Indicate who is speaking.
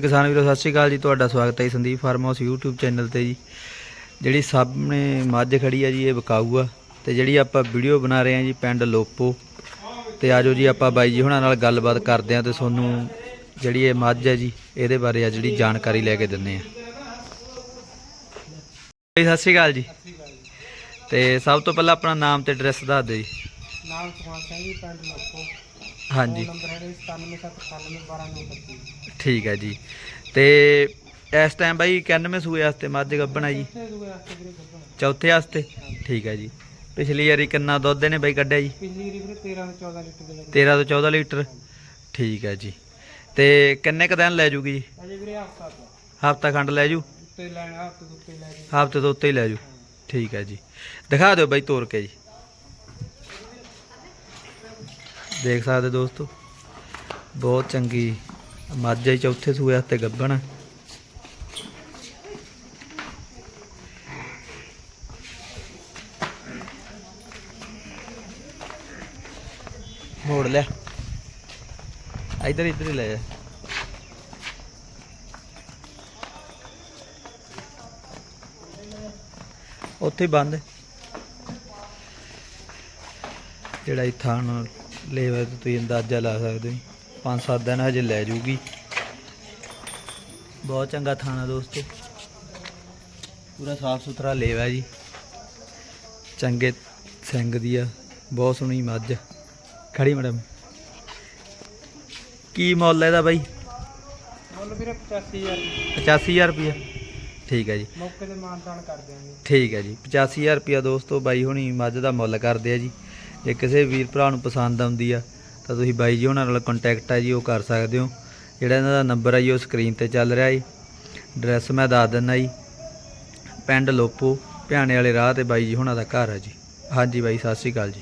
Speaker 1: ਕਿਸਾਨ ਵੀਰੋ, ਸਤਿ ਸ਼੍ਰੀ ਅਕਾਲ ਜੀ। ਤੁਹਾਡਾ ਸਵਾਗਤ ਹੈ ਜੀ Sandeep farm house YouTube channel ਤੇ ਜੀ। ਜਿਹੜੀ ਸਾਹਮਣੇ ਮੱਝ ਖੜੀ ਆ ਜੀ, ਇਹ ਵਿਕਾਊ ਆ। ਤੇ ਜਿਹੜੀ ਆਪਾਂ ਵੀਡੀਓ ਬਣਾ ਰਹੇ ਹਾਂ ਜੀ, ਪਿੰਡ ਲੋਪੋ। ਤੇ ਆਜੋ ਜੀ, ਆਪਾਂ ਬਾਈ ਜੀ ਹੁਣਾਂ ਨਾਲ ਗੱਲਬਾਤ ਕਰਦੇ ਹਾਂ ਤੇ ਤੁਹਾਨੂੰ ਜਿਹੜੀ ਇਹ ਮੱਝ ਹੈ ਜੀ, ਇਹਦੇ ਬਾਰੇ ਆ ਜਿਹੜੀ ਜਾਣਕਾਰੀ ਲੈ ਕੇ ਦਿੰਨੇ ਆ। ਬਾਈ, ਸਤਿ ਸ਼੍ਰੀ ਅਕਾਲ ਜੀ। ਤੇ ਸਭ ਤੋਂ ਪਹਿਲਾਂ ਆਪਣਾ ਨਾਮ ਤੇ ਐਡਰੈਸ ਦੱਸ ਦਿਓ ਜੀ।
Speaker 2: ਨਾਮ ਸੁਖਾਨ ਸਿੰਘ ਜੀ, ਪਿੰਡ ਲੋਕੋ
Speaker 1: ਹਾਂਜੀ।
Speaker 2: ਨੰਬਰ ਹੈ 9779122925
Speaker 1: ਠੀਕ ਹੈ ਜੀ। ਤੇ ਇਸ ਟਾਈਮ ਬਾਈ 91 ਸੂਏ ਵਾਸਤੇ ਮੱਝ ਗੱਭਣਾ ਜੀ। ਚੌਥੇ ਵਾਸਤੇ ਠੀਕ ਹੈ ਜੀ। ਪਿਛਲੀ ਵਾਰੀ ਕਿੰਨਾ ਦੁੱਧ ਇਹਨੇ ਬਾਈ ਕੱਢਿਆ ਜੀ?
Speaker 2: ਪਿਛਲੀ ਵਾਰੀ ਵੀਰੇ 13 ਤੋਂ 14 ਲੀਟਰ ਦੇ ਲੱਗੇ।
Speaker 1: 13 ਤੋਂ 14 ਲੀਟਰ। ਠੀਕ ਹੈ ਜੀ। ਤੇ ਕਿੰਨੇ ਕ ਦਿਨ ਲੈ ਜੂਗੀ ਜੀ?
Speaker 2: ਅਜੇ ਵੀਰੇ ਹਫ਼ਤਾ
Speaker 1: ਖੰਡ ਲੈ ਜੂ?
Speaker 2: ਉੱਤੇ ਲੈਣਾ ਹਫ਼ਤੇ ਤੋਂ ਉੱਤੇ ਲੈ ਕੇ
Speaker 1: ਹਫ਼ਤੇ ਤੋਂ ਉੱਤੇ ਹੀ ਲੈ ਜੂ। ਠੀਕ ਹੈ ਜੀ। ਦਿਖਾ ਦਿਓ ਬਾਈ ਤੋਰ ਕੇ ਜੀ। ਦੇਖ ਸਕਦੇ ਦੋਸਤੋ। ਬਹੁਤ ਚੰਗੀ ਮੱਝ ਚੌਥੇ ਸੂਏ ਵਾਸਤੇ ਗੱਬਣ ਆ। ਮੋੜ ਲਿਆ। ਇਧਰ ਇਧਰ ਹੀ ਲੈ ਜਾ। ਉੱਥੇ ਬੰਦ। ਜਿਹੜਾ ਇਹ ਥਾਣ ਲੇਵਾ ਤੇ ਤੁਸੀਂ ਅੰਦਾਜ਼ਾ ਲਾ ਸਕਦੇ ਹੋ। ਪੰਜ ਸੱਤ ਦਿਨ ਹਜੇ ਲੈ ਜੂਗੀ। ਬਹੁਤ ਚੰਗਾ ਥਾਣਾ ਦੋਸਤੋ। ਪੂਰਾ ਸਾਫ਼ ਸੁਥਰਾ ਲੇਵਾ ਜੀ। ਚੰਗੇ ਸਿੰਘ ਦੀ ਆ। ਬਹੁਤ ਸੋਹਣੀ ਮੱਝ ਖੜੀ ਮੈਡਮ। ਕੀ ਮੁੱਲ ਹੈ ਇਹਦਾ ਬਾਈ?
Speaker 2: ਮੁੱਲ ਵੀਰੇ 85000
Speaker 1: 85000 ਰੁਪਇਆ ਠੀਕ ਹੈ ਜੀ।
Speaker 2: ਮੌਕੇ ਤੇ ਮਾਨਤਾਨ ਕਰ ਦਿਆਂਗੇ।
Speaker 1: ਠੀਕ ਹੈ ਜੀ। 85000 ਰੁਪਿਆ ਦੋਸਤੋ ਬਾਈ ਹੁਣੀ ਮੱਝ ਦਾ ਮੁੱਲ ਕਰਦੇ ਆ ਜੀ। ਜੇ ਕਿਸੇ ਵੀਰ ਭਰਾ ਨੂੰ ਪਸੰਦ ਆਉਂਦੀ ਆ, ਤਾਂ ਤੁਸੀਂ ਬਾਈ ਜੀ ਉਹਨਾਂ ਨਾਲ ਕੰਟੈਕਟ ਆ ਜੀ, ਉਹ ਕਰ ਸਕਦੇ ਹੋ। ਜਿਹੜਾ ਇਹਨਾਂ ਦਾ ਨੰਬਰ ਆ ਜੀ, ਉਹ ਸਕਰੀਨ ਤੇ ਚੱਲ ਰਿਹਾ ਜੀ। ਐਡਰੈਸ ਮੈਂ ਦੱਸ ਦਿੰਦਾ ਜੀ। ਪਿੰਡ ਲੋਪੋ, ਭਿਆਣੇ ਵਾਲੇ ਰਾਹ ਤੇ ਬਾਈ ਜੀ ਹੁਣਾਂ ਦਾ ਘਰ ਆ ਜੀ। ਹਾਂਜੀ ਬਾਈ, ਸਤਿ ਸ਼੍ਰੀ ਅਕਾਲ ਜੀ।